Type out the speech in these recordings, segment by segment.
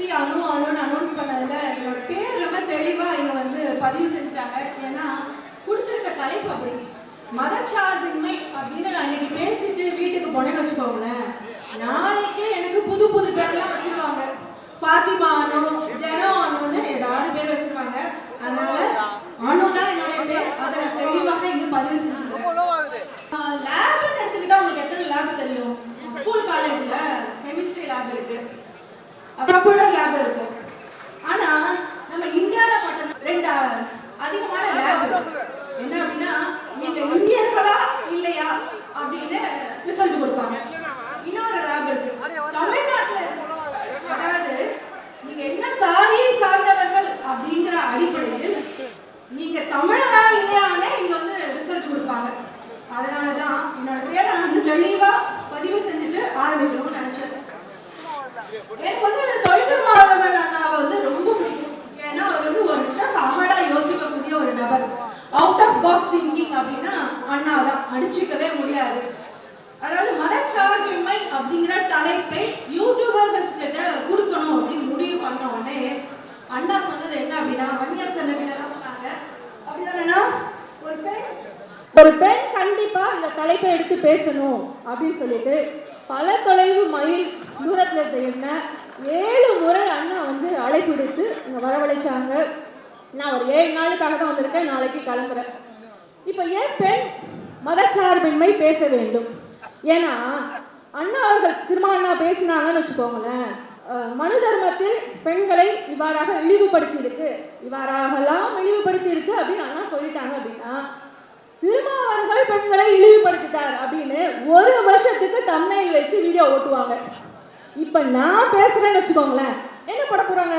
C அனு அனுன்னு announce பண்ணதுல என்னோட பேர் ரொம்ப தெளிவா இங்க வந்து பதிவு செஞ்சுட்டாங்க. ஏன்னா கொடுத்துருக்க தலைப்பு அப்படி. மதச்சார்பின்மை அப்படின்னு நான் இன்னைக்கு பேசிட்டு வீட்டுக்கு போனேன்னு வச்சுக்கோங்களேன். நாளைக்கே எனக்கு புது புது பேர்லாம் வச்சிருவாங்க. பாத்திமா அனு ஜனோ அனுன்னு ஏதாவது பேர் வச்சிருவாங்க. அதனால அனு தான் என்னுடைய பேர் அதை நான் தெளிவாக இங்க பதிவு செஞ்சுக்கிறேன் லேப்னு எடுத்துக்கிட்டா உங்களுக்கு எத்தனை லேப் தெரியும் ஸ்கூல் காலேஜ்ல கெமிஸ்ட்ரி லேப் இருக்கு கம்ப்யூட்டர் லேப் இருக்கும் ஆனா நம்ம இந்தியால மட்டும் ரெண்டு அ- அதிகமான லேப் இருக்கு என்ன அப்படின்னா நீங்க இந்தியர்களா இல்லையா அப்படின்னு ரிசல்ட் கொடுப்பாங்க இன்னொரு லேப் இருக்கு தமிழ்நாட்டுல அதாவது நீங்க என்ன சாதியை சார்ந்தவர்கள் அப்படிங்கிற அடிப்படையில் நீங்க தமிழரா இல்லையானே இங்க வந்து ரிசல்ட் கொடுப்பாங்க அதனாலதான் என்னோட பேரை நான் வந்து தெளிவா பதிவு செஞ்சுட்டு ஆரம்பிக்கணும்னு நினைச்சேன் எனக்கு வந்து தொழில் மாணவன் அண்ணாவை வந்து ரொம்ப பிடிக்கும் ஏன்னா அவர் வந்து ஒரு ஸ்டெப் அகடா யோசிக்கக்கூடிய ஒரு நபர் அவுட் ஆஃப் பாக்ஸ் திங்கிங் அப்படின்னா அண்ணா தான் அடிச்சுக்கவே முடியாது அதாவது மதச்சார்பின்மை அப்படிங்கிற தலைப்பை யூடியூபர்ஸ் கிட்ட கொடுக்கணும் அப்படின்னு முடிவு பண்ண உடனே அண்ணா சொன்னது என்ன அப்படின்னா வன்னியர் சன்னகிட்ட சொன்னாங்க அப்படிதானேண்ணா ஒரு பெண் ஒரு பெண் கண்டிப்பா இந்த தலைப்பை எடுத்து பேசணும் அப்படின்னு சொல்லிட்டு பல தொலைவு மயில் தூரத்தில் இருந்த என்ன ஏழு முறை அண்ணா வந்து அழைப்பு விடுத்து இங்கே வரவழைச்சாங்க. நான் ஒரு ஏழு நாளுக்காக தான் வந்திருக்கேன் நாளைக்கு கிளம்புறேன். இப்போ ஏன் பெண் மதச்சார்பின்மை பேச வேண்டும். ஏன்னா அண்ணா அவர்கள் திருமணா பேசினாங்கன்னு வச்சுக்கோங்களேன். மனு தர்மத்தில் பெண்களை இவ்வாறாக இழிவுபடுத்தி இருக்கு இவ்வாறாகலாம் இழிவுபடுத்தி இருக்கு அப்படின்னு அண்ணா சொல்லிட்டாங்க அப்படின்னா திருமாவர்கள் பெண்களை இழிவுபடுத்திட்டார் அப்படின்னு ஒரு வருஷத்துக்கு தம்மையில் வச்சு வீடியோ ஓட்டுவாங்க. இப்ப நான் பேசுறேன்னு வச்சுக்கோங்களேன். என்ன பண்ண போறாங்க?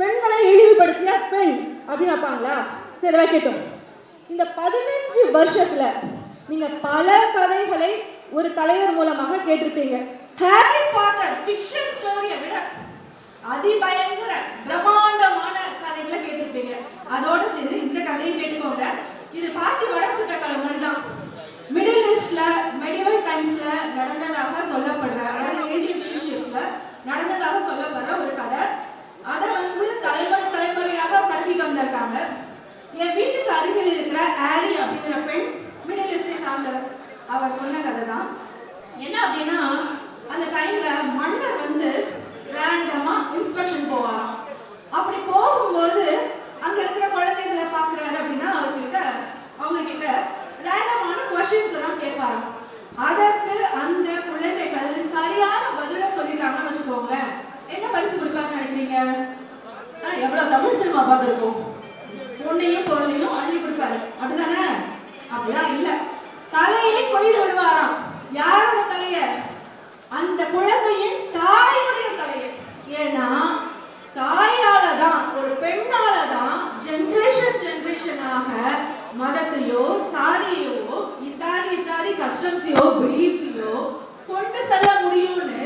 பெண்களை இழிவுபடுத்திய பெண் அப்படின்னு வைப்பாங்களா? சரி வைக்கட்டும். இந்த பதினஞ்சு வருஷத்துல நீங்க பல கதைகளை ஒரு தலைவர் மூலமாக கேட்டிருப்பீங்க. ஹாரி பாட்டர் ஃபிக்ஷன் ஸ்டோரியை விட அதிபயங்கர பிரம்மாண்டமான கதைகளை கேட்டிருப்பீங்க. அதோட சேர்ந்து இந்த கதையும் கேட்டுக்கோங்க. இது பாட்டி வட சுட்டக்கலை மாதிரி தான் மிடில் ஈஸ்ட்ல மெடிவல் டைம்ஸ்ல நடந்ததாக சொல்லப்படுற அதாவது ஏஜியன் ஈஜிப்ட்ல நடந்ததாக சொல்லப்படுற ஒரு கதை அதை வந்து தலைமுறை தலைமுறையாக கடத்திட்டு வந்திருக்காங்க என் வீட்டுக்கு அருகில் இருக்கிற ஆரி அப்படிங்கிற பெண் மிடில் ஈஸ்டை சார்ந்தவர் அவர் சொன்ன கதை தான் என்ன அப்படின்னா அந்த டைம்ல மன்னர் வந்து ரேண்டமா இன்ஸ்பெக்ஷன் போவாராம் அப்படி போகும்போது அங்க இருக்கிற குழந்தைகளை பாக்குறாரு அப்படின்னா அவர்கிட்ட அவங்க கிட்ட ரேண்டமான கொஸ்டின்ஸ் எல்லாம் கேட்பாராம் அதற்கு அந்த குழந்தைகள் சரியான பதில சொல்லிட்டாங்கன்னு வச்சுக்கோங்களேன் என்ன பரிசு கொடுப்பாங்கன்னு நினைக்கிறீங்க ஆ, எவ்வளவு தமிழ் சினிமா பார்த்திருக்கோம் பொண்ணையும் பொருளையும் அள்ளி கொடுப்பாரு அப்படிதானே அப்படிதான் இல்ல தலையை கொய்து விடுவாராம். யாரோட தலைய? அந்த குழந்தையின் தாயுடைய தலையை. ஏன்னா தாயால தான் ஒரு பெண்ணால தான் ஜென்ரேஷன் ஜென்ரேஷனாக மதத்தையோ சாதியோ இத்தாதி இத்தாதி கஷ்டத்தையோ பிலீஃப்ஸையோ கொண்டு செல்ல முடியும்னு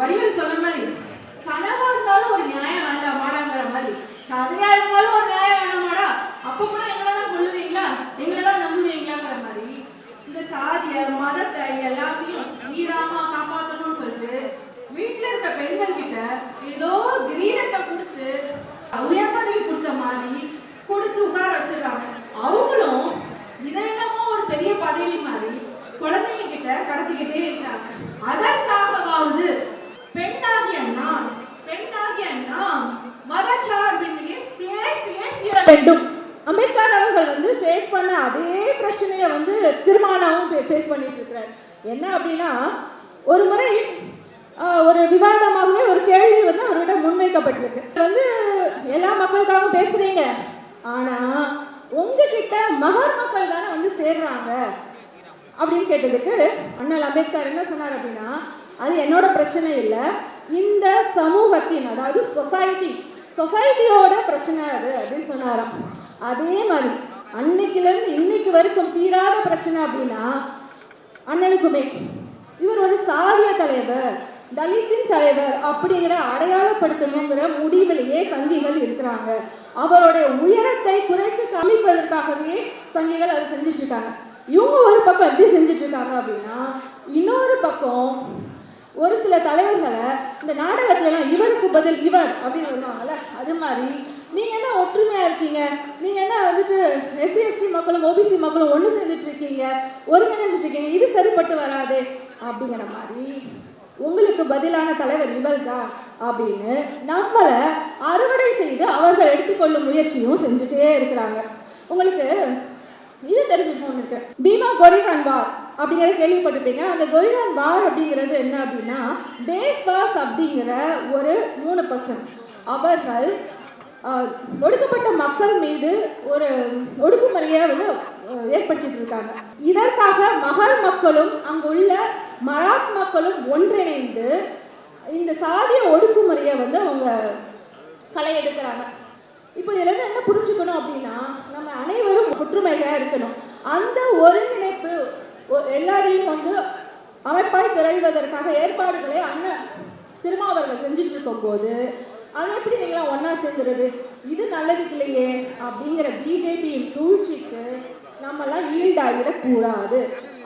வடிவில் சொன்ன மாதிரி கனவா இருந்தாலும் ஒரு நியாயம் வேண்டாமாடாங்கிற மாதிரி கதையா இருந்தாலும் ஒரு நியாயம் வேணாமாடா அப்ப கூட எங்களை தான் கொள்ளு எங்களை தான் நம்புவீங்களாங்கிற மாதிரி இந்த சாதிய மதத்தை எல்லாத்தையும் நீதாமா காப்பாத்தணும்னு சொல்லிட்டு வீட்டுல இருக்க பெண்கள் கிட்ட ஏதோ கிரீடத்தை கொடுத்து உயர் பதவி கொடுத்த மாதிரி கொடுத்து உட்கார வச்சிடுறாங்க அவங்களும் இதை என்னமோ ஒரு பெரிய பதவி மாதிரி குழந்தைங்க கிட்ட கடத்திக்கிட்டே இருக்காங்க. அதற்காகவாவது பெண்ணாகிய நான் பெண்ணாகிய நான் மதச்சார்பின்மையை பேசியே தீர வேண்டும் அம்பேத்கர் அவர்கள் வந்து ஃபேஸ் பண்ண அதே பிரச்சனையை வந்து திருமாலாவும் ஃபேஸ் பண்ணிட்டு இருக்கிறார் என்ன அப்படின்னா ஒரு முறை ஒரு விவாதமாகவே ஒரு கேள்வி வந்து அவர்கிட்ட முன்வைக்கப்பட்டிருக்கு. வந்து எல்லா மக்களுக்காகவும் பேசுறீங்க. ஆனா உங்ககிட்ட மகர் மக்கள் தானே வந்து சேர்றாங்க அப்படின்னு கேட்டதுக்கு அண்ணல் அம்பேத்கர் என்ன சொன்னார் அப்படின்னா அது என்னோட பிரச்சனை இல்லை. இந்த சமூகத்தின் அதாவது சொசைட்டி சொசைட்டியோட பிரச்சனை அது அப்படின்னு சொன்னாராம். அதே மாதிரி அன்னைக்குலேருந்து இன்னைக்கு வரைக்கும் தீராத பிரச்சனை அப்படின்னா அண்ணனுக்குமே இவர் ஒரு சாதிய தலைவர் தலித்தின் தலைவர் அப்படிங்கிற அடையாளப்படுத்தணுங்கிற முடிவிலேயே சங்கிகள் இருக்கிறாங்க. அவருடைய உயரத்தை குறைத்து காமிப்பதற்காகவே சங்கிகள் அதை செஞ்சுட்டு இருக்காங்க இவங்க ஒரு பக்கம் எப்படி செஞ்சுட்டு இருக்காங்க அப்படின்னா இன்னொரு பக்கம் ஒரு சில தலைவர்களை இந்த நாடகத்துல இவருக்கு பதில் இவர் அப்படின்னு வருவாங்கல்ல அது மாதிரி நீங்கள் என்ன ஒற்றுமையாக இருக்கீங்க? நீங்கள் என்ன வந்துட்டு எஸ்சி எஸ்டி மக்களும் ஓபிசி மக்களும் ஒன்று சேர்ந்துட்டு இருக்கீங்க? ஒருங்கிணைஞ்சிட்டு இருக்கீங்க? இது சரிப்பட்டு வராது. அப்படிங்கிற மாதிரி உங்களுக்கு பதிலான தலைவர் இவர் தான் அப்படின்னு நம்மளை அறுவடை செய்து அவர்கள் எடுத்துக்கொள்ளும் முயற்சியும் செஞ்சுட்டே இருக்கிறாங்க. உங்களுக்கு இது தெரிஞ்சுக்கணும் இருக்கு. பீமா கொரிகான் வார் அப்படிங்கிறத கேள்விப்பட்டிருப்பீங்க. அந்த கொரிகான் வார் அப்படிங்கிறது என்ன அப்படின்னா பேஸ் வாஸ் அப்படிங்கிற ஒரு மூணு பர்சன் அவர்கள் ஒடுக்கப்பட்ட மக்கள் மீது ஒரு ஒடுக்குமுறையை வந்து ஏற்படுத்திட்டு இருக்காங்க இதற்காக மகள் மக்களும் அங்குள்ள மராத் மக்களும் ஒன்றிணைந்து இந்த சாதிய ஒடுக்குமுறையை வந்து அவங்க களை எடுக்கிறாங்க இப்போ இதுல என்ன புரிஞ்சுக்கணும் அப்படின்னா நம்ம அனைவரும் ஒற்றுமையாக இருக்கணும். அந்த ஒருங்கிணைப்பு ஒ- எல்லாரையும் வந்து அமைப்பாய் திரள்வதற்காக ஏற்பாடுகளை அண்ணன் திருமாவர்கள் செஞ்சுட்டு இருக்கும் போது அது எப்படி நீங்களாம் ஒண்ணா சேர்ந்துருது இது நல்லதுக்கு இல்லையே அப்படிங்கிற பிஜேபியின் சூழ்ச்சிக்கு நம்மலாம் ஈல்டாகிடக்கூடாது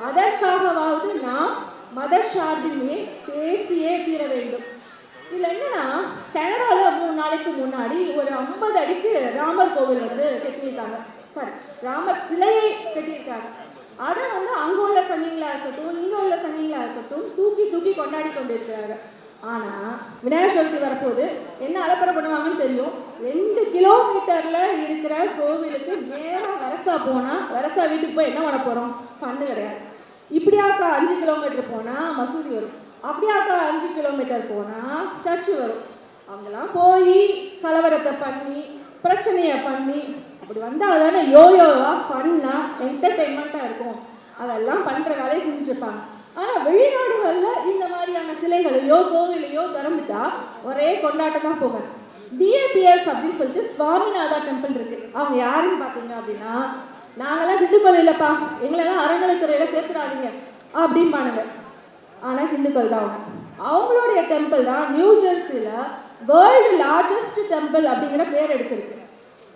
அதற்காகவாவது நாம் மத சார்பின்மையை பேசியே தீர வேண்டும். இதுல என்னன்னா கனடால மூணு நாளைக்கு முன்னாடி ஒரு ஐம்பது அடிக்கு ராமர் கோவில் வந்து கட்டியிருக்காங்க. சாரி ராமர் சிலையை கட்டியிருக்காங்க. அதை வந்து அங்க உள்ள சங்கிங்களா இருக்கட்டும் இங்க உள்ள சங்கிங்களா இருக்கட்டும் தூக்கி தூக்கி கொண்டாடி கொண்டிருக்கிறாங்க. ஆனா விநாயகர் சதுர்த்தி வரப்போது என்ன அலப்பறை பண்ணுவாங்கன்னு தெரியும். ரெண்டு கிலோமீட்டர்ல இருக்கிற கோவிலுக்கு நேரம் வரசா போனா வரசா வீட்டுக்கு போய் என்ன பண்ண போறோம்? ஃபண்டு கிடையாது. இப்படியாக்கா அஞ்சு கிலோமீட்டர் போனால் மசூதி வரும். அப்படியாக்கா அஞ்சு கிலோமீட்டர் போனால் சர்ச்சு வரும். அவங்கெல்லாம் போய் கலவரத்தை பண்ணி பிரச்சனையை பண்ணி அப்படி வந்தால் தானே யோயோவா ஃபன்னாக என்டர்டெயின்மெண்ட்டாக இருக்கும். அதெல்லாம் பண்ணுற வேலையை செஞ்சுருப்பாங்க ஆனால் வெளிநாடுகளில் இந்த மாதிரியான சிலைகளையோ கோவிலையோ திறந்துட்டா ஒரே கொண்டாட்டம் தான் பிஏபிஎஸ் அப்படின்னு சொல்லிட்டு சுவாமிநாதா டெம்பிள் இருக்கு. அவங்க யாருன்னு பார்த்தீங்க அப்படின்னா நாங்களாம் ஹிந்துக்கள் இல்லைப்பா எங்களெல்லாம் அறநிலைத்துறையில் சேர்த்துடாதீங்க அப்படின்பானுங்க ஆனால் ஹிந்துக்கள் தான் அவங்க. அவங்களுடைய டெம்பிள் தான் நியூ ஜெர்சியில் வேர்ல்டு லார்ஜஸ்ட் டெம்பிள் அப்படிங்கிற பேர் எடுத்திருக்கு.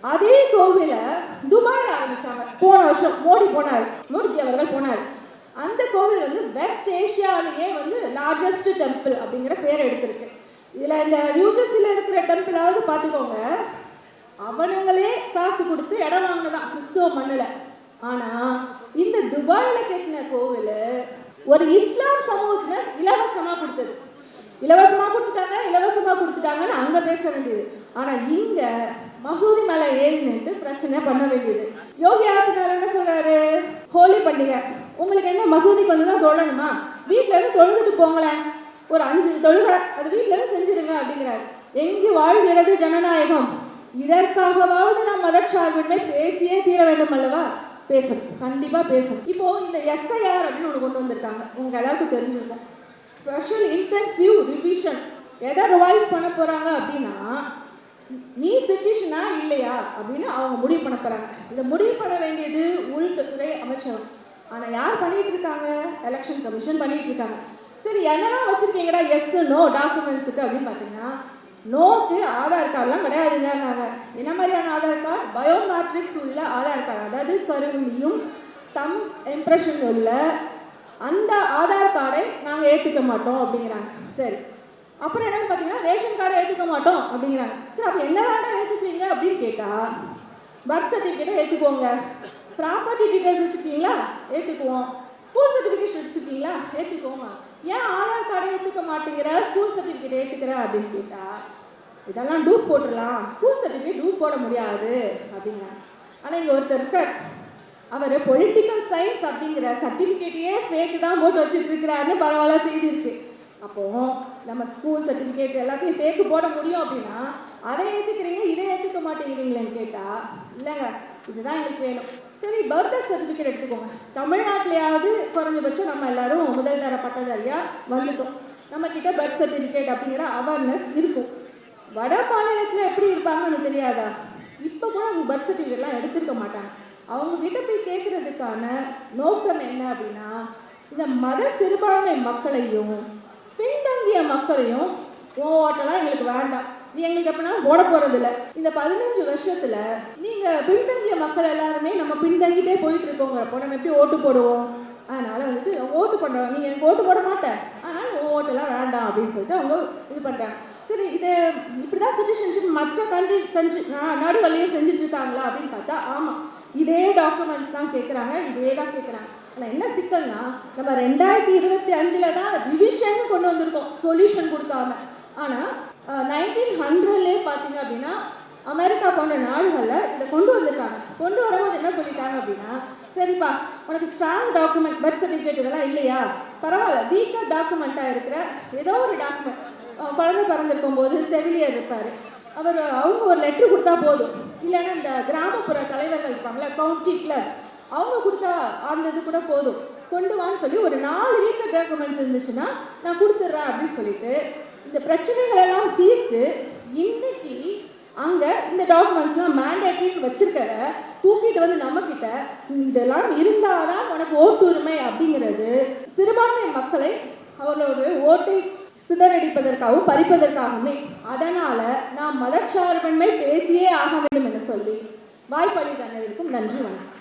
அதே கோவிலை துபாயில் ஆரம்பிச்சாங்க. போன வருஷம் மோடி போனார். மோடிஜி அவர்கள் போனார். அந்த கோவில் வந்து வெஸ்ட் ஏஷியாவிலேயே வந்து லார்ஜஸ்ட் டெம்பிள் அப்படிங்கிற பேர் எடுத்திருக்கு. இதில் இந்த நியூஜெர்சியில் இருக்கிற டெம்பிளாவது பார்த்துக்கோங்க. அவனுங்களே காசு கொடுத்து இடம் வாங்கினதான் கிறிஸ்துவ மண்ணில். ஆனால் இந்த துபாயில் கட்டின கோவில் ஒரு இஸ்லாம் சமூகத்தினர் இலவசமாக கொடுத்தது. இலவசமாக கொடுத்துட்டாங்க இலவசமாக கொடுத்துட்டாங்கன்னு அங்கே பேச வேண்டியது. ஆனால் இங்கே மசூதி மேலே ஏறி நின்று பிரச்சனை பண்ண வேண்டியது. யோகி ஆதித்யநாத் என்ன சொல்றாரு? ஹோலி பண்டிகை. உங்களுக்கு என்ன மசூதிக்கு வந்து தான் தொழணுமா வீட்டில் இருந்து தொழுதுட்டு போங்களேன். ஒரு அஞ்சு தொழுக அது வீட்டில் இருந்து செஞ்சிருங்க அப்படிங்கிறாரு. எங்கு வாழ்கிறது ஜனநாயகம்? இதற்காகவாவது நாம் மதச்சார்பின்மை பேசியே தீர வேண்டும் அல்லவா? பேசும் கண்டிப்பா பேசும் இப்போ இந்த எஸ்ஐஆர் அப்படின்னு ஒன்று கொண்டு வந்திருக்காங்க. உங்க எல்லாருக்கும் தெரிஞ்சிருக்கும். ஸ்பெஷல் இன்டென்சிவ் ரிவிஷன் எதை ரிவைஸ் பண்ண போறாங்க அப்படின்னா நீ சிட்டிஷனா இல்லையா? அப்படின்னு அவங்க முடிவு பண்ண போறாங்க. இதை முடிவு பண்ண வேண்டியது உள்துறை அமைச்சகம். ஆனா யார் பண்ணிட்டு இருக்காங்க? எலெக்ஷன் கமிஷன் பண்ணிட்டு இருக்காங்க. சரி என்னெல்லாம் வச்சிருக்கீங்கடா? எஸ் நோ டாக்குமெண்ட்ஸுக்கு அப்படின்னு பார்த்தீங்கன்னா நோக்கு ஆதார் கார்டெலாம் கிடையாதுங்க நாங்கள் என்ன மாதிரியான ஆதார் கார்டு பயோமேட்ரிக்ஸ் உள்ள ஆதார் கார்டு அதாவது கருவியும் தம் இம்ப்ரெஷன் உள்ள அந்த ஆதார் கார்டை நாங்கள் ஏற்றுக்க மாட்டோம் அப்படிங்கிறாங்க. சரி. அப்புறம் என்னன்னு பார்த்தீங்கன்னா ரேஷன் கார்டை ஏற்றுக்க மாட்டோம் அப்படிங்கிறாங்க. சரி அப்போ என்ன கார்டை ஏற்றுப்பீங்க அப்படின்னு கேட்டால் பர்த் சர்டிஃபிகேட்டை ஏற்றுக்கோங்க ப்ராப்பர்ட்டி டீட்டெயில்ஸ் வச்சுருக்கீங்களா? ஏற்றுக்குவோம் ஸ்கூல் சர்டிஃபிகேஷன் வச்சுருக்கீங்களா? ஏற்றுக்கோங்க ஏன் ஆதார் கார்டை ஏற்றுக்க மாட்டேங்கிற? ஸ்கூல் சர்டிஃபிகேட் ஏற்றுக்கிற அப்படின்னு கேட்டால் இதெல்லாம் டூப் போட்டுடலாம். ஸ்கூல் சர்டிஃபிகேட் டூப் போட முடியாது அப்படிங்கிறாங்க. ஆனால் இங்கே ஒருத்தர் இருக்கார். அவர் பொலிட்டிக்கல் சயின்ஸ் அப்படிங்கிற சர்டிஃபிகேட்டையே ஃபேக்கு தான் போட்டு வச்சுட்டு இருக்கிறாருன்னு பரவாயில்ல செய்தி அப்போ நம்ம ஸ்கூல் சர்டிஃபிகேட் எல்லாத்தையும் ஃபேக்கு போட முடியும் அப்படின்னா அதை ஏற்றுக்கிறீங்க இதை ஏற்றுக்க மாட்டேங்கிறீங்களேன்னு கேட்டால் இல்லைங்க இதுதான் எங்களுக்கு வேணும். சரி பர்த் சர்டிஃபிகேட் எடுத்துக்கோங்க. தமிழ்நாட்டிலையாவது குறைஞ்சபட்சம் நம்ம எல்லாரும் முதல் தர பட்டதாரியாக வந்துட்டோம். நம்ம கிட்ட பர்த் சர்டிஃபிகேட் அப்படிங்கிற அவேர்னஸ் இருக்கும். வட மாநிலத்தில் எப்படி இருப்பாங்கன்னு தெரியாதா? இப்போ கூட அவங்க பர்த் சர்டிஃபிகேட்லாம் எடுத்திருக்க மாட்டாங்க. அவங்க கிட்ட போய் கேட்குறதுக்கான நோக்கம் என்ன அப்படின்னா இந்த மத சிறுபான்மை மக்களையும் பின்தங்கிய மக்களையும் ஓட்டெல்லாம் எங்களுக்கு வேண்டாம். நீ எங்களுக்கு எப்படின்னா ஓட போறது இல்லை இந்த பதினஞ்சு வருஷத்துல நீங்க பின்தங்கிய மக்கள் எல்லாருமே நம்ம பின்தங்கிட்டே போயிட்டு இருக்கோங்கிறப்போ நம்ம எப்படி ஓட்டு போடுவோம்? அதனால வந்துட்டு ஓட்டு பண்ணுறோம் நீங்கள் எனக்கு ஓட்டு போட மாட்டேன். அதனால் ஓட்டெல்லாம் வேண்டாம் அப்படின்னு சொல்லிட்டு அவங்க இது பண்றாங்க. சரி இது இப்படி தான் சிட்டிசன்ஷிப் மற்ற கண்ட்ரி கண்ட்ரி நாடுகள்லேயும் செஞ்சுட்டு இருக்காங்களா அப்படின்னு பார்த்தா ஆமாம் இதே டாக்குமெண்ட்ஸ் தான் கேட்குறாங்க இதே தான் கேட்குறாங்க ஆனால் என்ன சிக்கல்னா நம்ம ரெண்டாயிரத்தி இருபத்தி அஞ்சில் தான் ரிவிஷன் கொண்டு வந்திருக்கோம் சொல்யூஷன் கொடுக்காம. ஆனால் நைன்டீன் ஹண்ட்ரட்லேயே பார்த்தீங்க அப்படின்னா அமெரிக்கா போன்ற நாடுகளில் இதை கொண்டு வந்திருக்காங்க. கொண்டு வரும்போது என்ன சொல்லிட்டாங்க அப்படின்னா சரிப்பா உனக்கு ஸ்ட்ராங் டாக்குமெண்ட் பர்த் சர்டிஃபிகேட் இதெல்லாம் இல்லையா? பரவாயில்ல வீக்காக டாக்குமெண்ட்டாக இருக்கிற ஏதோ ஒரு டாக்குமெண்ட் குழந்தை பிறந்திருக்கும் போது செவிலியர் இருப்பார். அவர் அவங்க ஒரு லெட்ரு கொடுத்தா போதும். இல்லைன்னா இந்த கிராமப்புற தலைவர்கள் இருப்பாங்களே கவுண்டி கிளர்க் அவங்க கொடுத்தா அந்த இது கூட போதும். கொண்டு வான்னு சொல்லி ஒரு நாலு வீக்கர் டாக்குமெண்ட்ஸ் இருந்துச்சுன்னா நான் கொடுத்துட்றேன் அப்படின்னு சொல்லிட்டு இந்த பிரச்சனைகளெல்லாம் தீர்த்து இன்னைக்கு அங்கே இந்த டாக்குமெண்ட்ஸ்லாம் மேண்டேட்ரின்னு வச்சிருக்கிற தூக்கிட்டு வந்து நம்மக்கிட்ட இதெல்லாம் இருந்தால் தான் உனக்கு ஓட்டு உரிமை அப்படிங்கிறது சிறுபான்மை மக்களை அவர்களோட ஓட்டை சிதறடிப்பதற்காகவும் பறிப்பதற்காகவுமே. அதனால நாம் மதச்சார்பின்மை பேசியே ஆக வேண்டும் என்று சொல்லி வாய்ப்பளி தந்ததற்கும் நன்றி வணக்கம்.